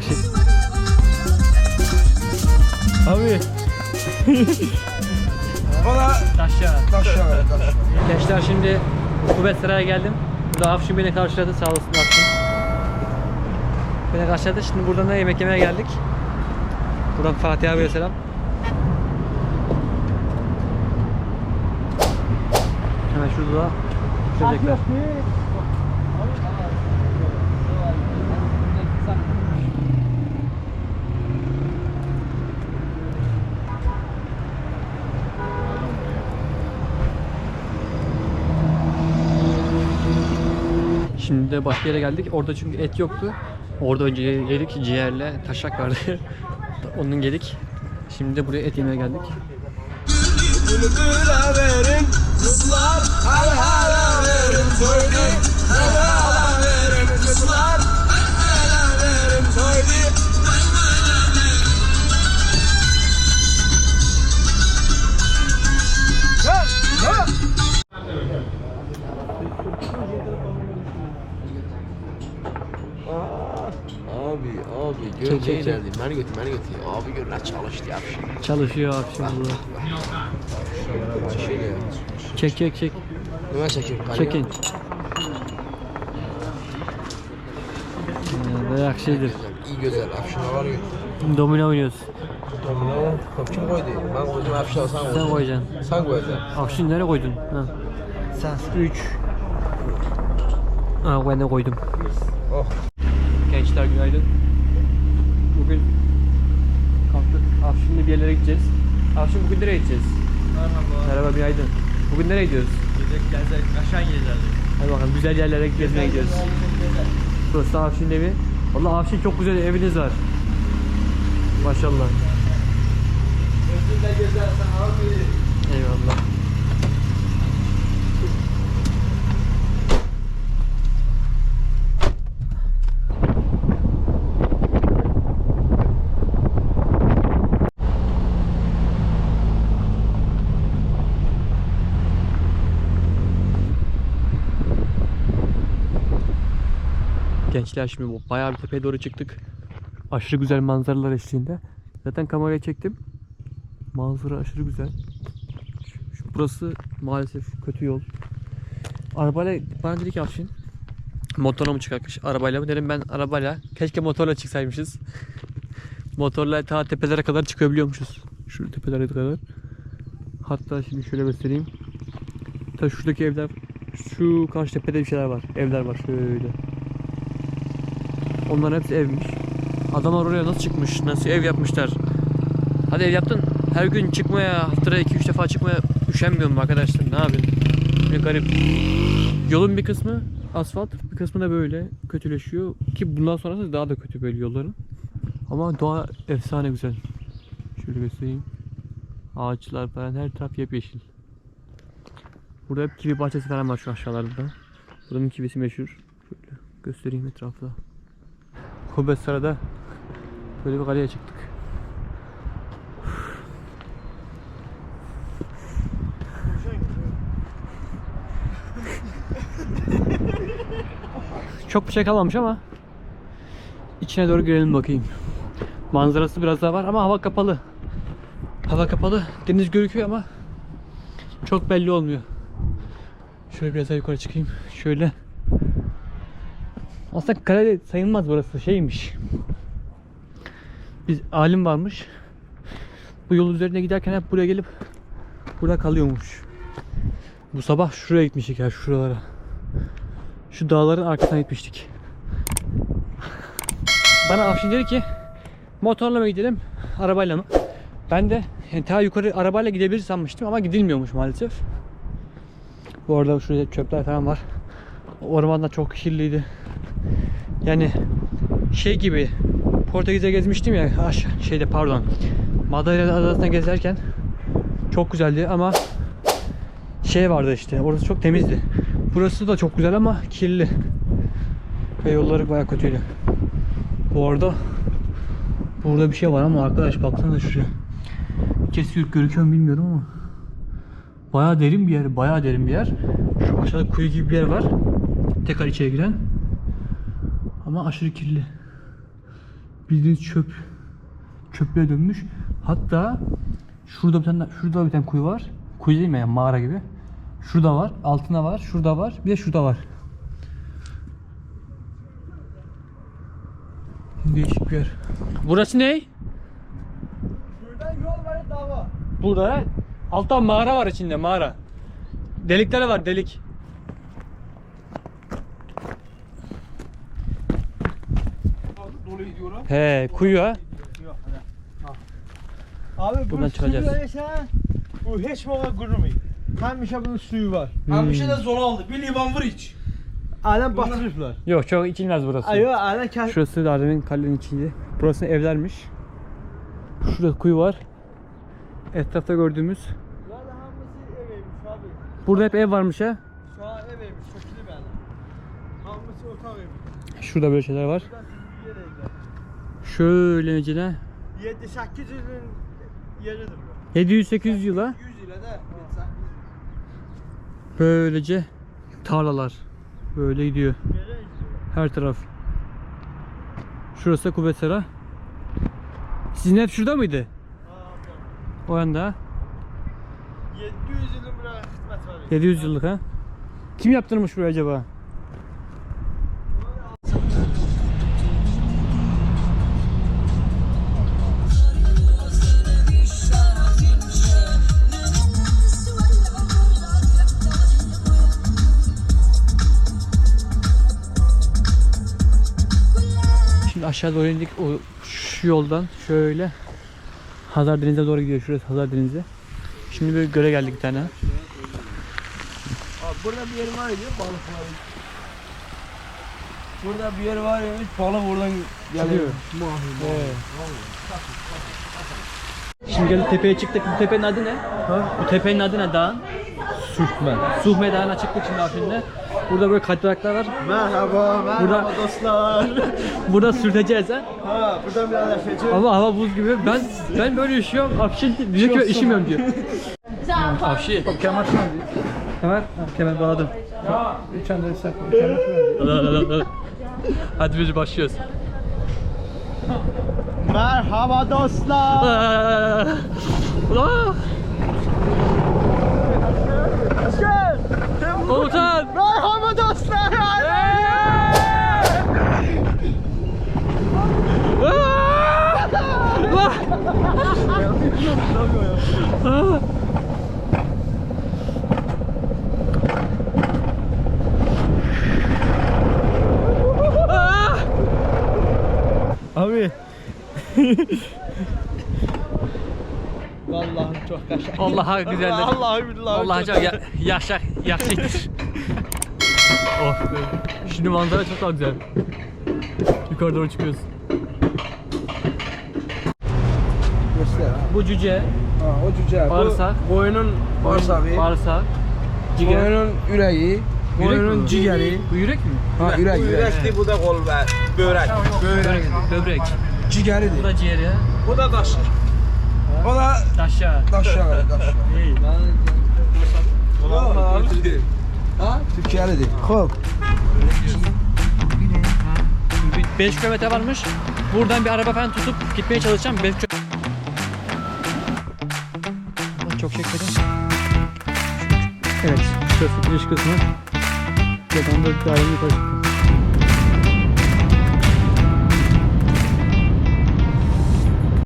yakışık. Abi. Bana aşağı aşağı. Gençler şimdi Kuvvet Saray'a geldim. Burada Afşin beni karşıladı sağ olasın Afşin. Beni karşıladı. Şimdi buradan da yemek yemeye geldik. Buradan Fatih abiye selam. Hemen şurada da şuradakler. Şimdi başka yere geldik. Orada çünkü et yoktu. Orada önce yedik ciğerle taşak vardı. Onun yedik. Şimdi de buraya et yemeye geldik. Çek. geldi beni götür beni götür abi gör ne çalıştı ya bir şey. Çalışıyor abi şimdi burada. Ya. Çek çek çek. Hemen çekeyim. kaleye. Çekin. Ee, Dayak şeydir. İyi güzel afşına var ya. Domino oynuyoruz. Domino. Kim koydu? Ben koydum afşına sen koydun. Sen koyacaksın. Sen koyacaksın. Afşin nereye koydun? Ha. Sen 3. Aa ben de koydum. Oh. Gençler günaydın. Bugün kalktık. Afşin'le bir yerlere gideceğiz. Afşin bugün nereye gideceğiz? Merhaba. Merhaba günaydın. Bugün nereye gidiyoruz? Gidecek gelecek aşağı gideceğiz. Hadi bakalım güzel yerlere gezmeye gidiyoruz. Burası da Afşin'in evi. Vallahi Afşin çok güzel eviniz var. Maşallah. Özünde gezersen abi. Eyvallah. Gençler şimdi bu bayağı bir tepeye doğru çıktık. Aşırı güzel manzaralar eşliğinde. Zaten kameraya çektim. Manzara aşırı güzel. Şu- Burası maalesef kötü yol. Arabayla bana dedi ki Afşin motorla mı çıkarmış arabayla mı dedim ben arabayla keşke motorla çıksaymışız. motorla ta tepelere kadar çıkabiliyormuşuz. Şu tepelere kadar. Hatta şimdi şöyle göstereyim. Ta şuradaki evler şu karşı tepede bir şeyler var. Evler var şöyle. Onların hepsi evmiş. Adamlar oraya nasıl çıkmış? Nasıl ev yapmışlar? Hadi ev yaptın. Her gün çıkmaya, haftada 2-3 defa çıkmaya üşenmiyorum arkadaşlar. Ne yapayım? Ne garip. Yolun bir kısmı asfalt, bir kısmı da böyle kötüleşiyor. Ki bundan sonrası daha da kötü böyle yolların. Ama doğa efsane güzel. Şöyle göstereyim. Ağaçlar falan her taraf yemyeşil. Burada hep kivi bahçesi falan var şu aşağılarda. Buranın kivisi meşhur. Şöyle göstereyim etrafta. Kubet Sara'da böyle bir kaleye çıktık. Çok bir şey kalmamış ama içine doğru girelim bakayım. Manzarası biraz daha var ama hava kapalı. Hava kapalı. Deniz gözüküyor ama çok belli olmuyor. Şöyle biraz daha yukarı çıkayım. Şöyle. Aslında kale sayılmaz burası. Şeymiş. Biz alim varmış. Bu yol üzerine giderken hep buraya gelip burada kalıyormuş. Bu sabah şuraya gitmiştik ya şuralara. Şu dağların arkasına gitmiştik. Bana Afşin dedi ki motorla mı gidelim arabayla mı? Ben de yani ta yukarı arabayla gidebilir sanmıştım ama gidilmiyormuş maalesef. Bu arada şurada çöpler falan var. Ormanda çok kirliydi. Yani şey gibi Portekiz'e gezmiştim ya aşağı şeyde pardon Madeira adasına gezerken çok güzeldi ama şey vardı işte orası çok temizdi. Burası da çok güzel ama kirli. Ve yolları bayağı kötüydü. Bu arada burada bir şey var ama arkadaş baksana şuraya. Kesiyor görüküyor mu bilmiyorum ama bayağı derin bir yer, bayağı derin bir yer. Şu aşağıda kuyu gibi bir yer var. Tekrar içeri giren. Ama aşırı kirli. bildiğiniz çöp çöplüğe dönmüş. Hatta şurada bir tane şurada bir tane kuyu var. Kuyu değil mi yani mağara gibi. Şurada var, altına var, şurada var, bir de şurada var. Değişik bir yer. Burası ne? Buradan yol var dava. Burada altta mağara var içinde mağara. Delikler var delik. Dolu gidiyor ha. He kuyu ha. Abi Buradan bu çıkacağız. suyu öyleyse bu hiç vaka kurumuyor. Hemşe bunun suyu var. Bir şey de zor aldı. Bir liman var iç. Adam batırıplar. Yok çok içilmez burası. Ayo adam kendi Şurası da Ardemin kalenin içinde. Burası evlermiş. Şurada kuyu var. Etrafta gördüğümüz. Valla hamısı eveymiş abi. Burada hep ev varmış ha. Şu an eveymiş. Çökülü ben. Hamısı otak evmiş. Şurada böyle şeyler var. Bir evler. Şöyle önceden 7-8 yılın yeridir bu. 700-800 yıla 100 ile de. böylece tarlalar böyle gidiyor. Her taraf. Şurası da Kubesera. Sizin hep şurada mıydı? O yanda. 700 yılın buraya hizmet var. 700 yıllık ha. Kim yaptırmış burayı acaba? Aşağı doğru indik o şu yoldan şöyle Hazar Denizi'ne doğru gidiyor şurası Hazar Denizi. Şimdi bir göle geldik bir tane. Abi burada bir yer var ya balık var. Burada bir yer var ya balık oradan geliyor. Evet. Şimdi geldik tepeye çıktık. Bu tepenin adı ne? Bu tepenin adı ne dağın? Sürtme. Suhme Dağı'na çıktık şimdi Afrin'de. Burada böyle kaydıraklar var. Merhaba, merhaba Burada- dostlar. Burada sürteceğiz ha. ha, buradan biraz yaşayacağım. Ama hava buz gibi. Ben ben böyle üşüyorum. Afşin diyor ki işimiyorum diyor. Afşin. Kemal Kemal. Kemal bağladım. Hadi biz başlıyoruz. Merhaba dostlar. Aa! Aa! Gel. Komutan! Merhaba dostlar. Abi. Vallahi çok kaşar. Allah'a güzeldir. Vallahi billahi. Allah'a çok ya yaşa yaşlıdır. oh be. Şimdi manzara çok daha güzel. Yukarı doğru çıkıyoruz. Göster ha. Bu cüce, Ha o cüce. Bağırsak. Bu koyunun bağırsağı. bağırsak, ciğer. Koyunun yüreği. Koyunun mi? ciğeri. Bu yürek mi? Ha yürek yürek. Yürekli bu da kol be. Börek. Börek, böbrek. Bu Ciğeridir. da ciğeri. Bu da kaşar. O da Taşa. daşşağı daşşağı. İyi. Ha Türkiye'lidir. Kol. 5 kilometre varmış. Buradan bir araba falan tutup gitmeye çalışacağım. 5 Çok çekmedim. Evet, şurası giriş kısmı. Buradan da yukarı çıktım.